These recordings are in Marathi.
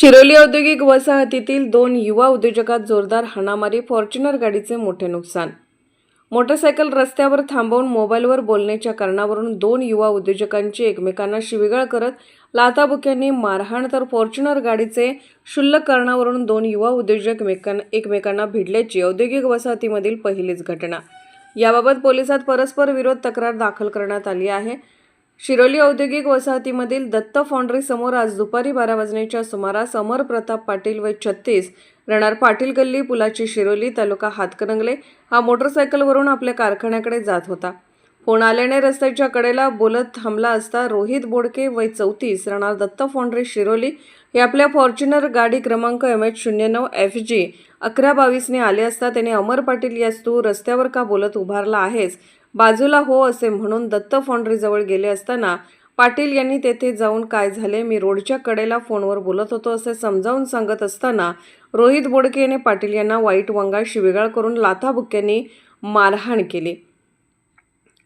शिरोली औद्योगिक वसाहतीतील दोन युवा उद्योजकात जोरदार हाणामारी फॉर्च्युनर गाडीचे मोठे नुकसान. मोटरसायकल रस्त्यावर थांबवून मोबाईलवर बोलण्याच्या कारणावरून दोन युवा उद्योजकांची एकमेकांना शिवीगाळ करत लाताबुक्यांनी मारहाण तर फॉर्च्युनर गाडीचे क्षुल्लक कारणावरून दोन युवा उद्योजक एकमेकांना भिडल्याची औद्योगिक वसाहतीमधील पहिलीच घटना. याबाबत पोलिसात परस्पर विरोध तक्रार दाखल करण्यात आली आहे. शिरोली औद्योगिक वसाहतीमधील दत्त फाउंड्री समोर आज दुपारी बारा वाजण्याच्या सुमारास अमर प्रताप पाटील व छत्तीस राहणार पाटील गल्ली पुलाची शिरोली तालुका हातकणंगले. हा मोटरसायकलवरून आपल्या कारखान्याकडे जात होता. फोन आल्याने रस्त्याच्या कडेला बोलत थांबला असता रोहित बोडके वय चौतीस राहणार दत्त फाउंड्री शिरोली. हे आपल्या फॉर्च्युनर गाडी क्रमांक एम एच शून्य नऊ एफ जी अकरा बावीसने आले असता त्याने अमर पाटील यास तू रस्त्यावर का बोलत उभारला आहेस? बाजूला हो असे म्हणून दत्त फाँड्रीजवळ गेले असताना पाटील यांनी तेथे जाऊन काय झाले मी रोडच्या कडेला फोनवर बोलत होतो असे समजावून सांगत असताना रोहित बोडके याने पाटील यांना वाईट वंगाळ शिवेगाळ करून लाथाबुक्यांनी मारहाण केली.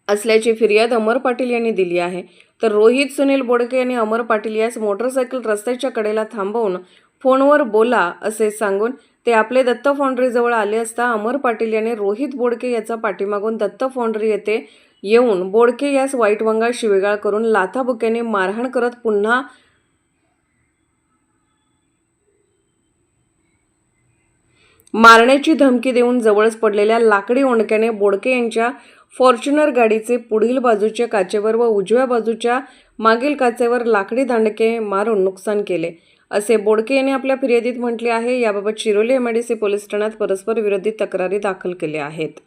असल्याची फिर्याद अमर पाटील यांनी दिली आहे. तर रोहित सुनील बोडके यांनी अमर पाटील यास मोटरसायकल रस्त्याच्या कडेला थांबवून फोनवर बोला असे सांगून ते आपले दत्त फाउंड्रीजवळ आले असता अमर पाटील याने रोहित बोडके याचा पाठीमागून दत्त फाउंड्री येथे येऊन बोडके यास वाईट वंगा शिवेगाळ करून लाथाबुक्याने मारहाण करत पुन्हा मारण्याची धमकी देऊन जवळच पडलेल्या लाकडी ओंडक्याने बोडके यांच्या फॉर्च्युनर गाडीचे पुढील बाजूच्या काचेवर व उजव्या बाजूच्या मागील काचेवर लाकडी दांडके मारून नुकसान केले. असे बोडके यांनी आपल्या फिर्यादीत म्हटले आहे. याबाबत शिरोली एमआयडीसी पोलीस ठाण्यात परस्पर विरोधी तक्रारी दाखल केल्या आहेत.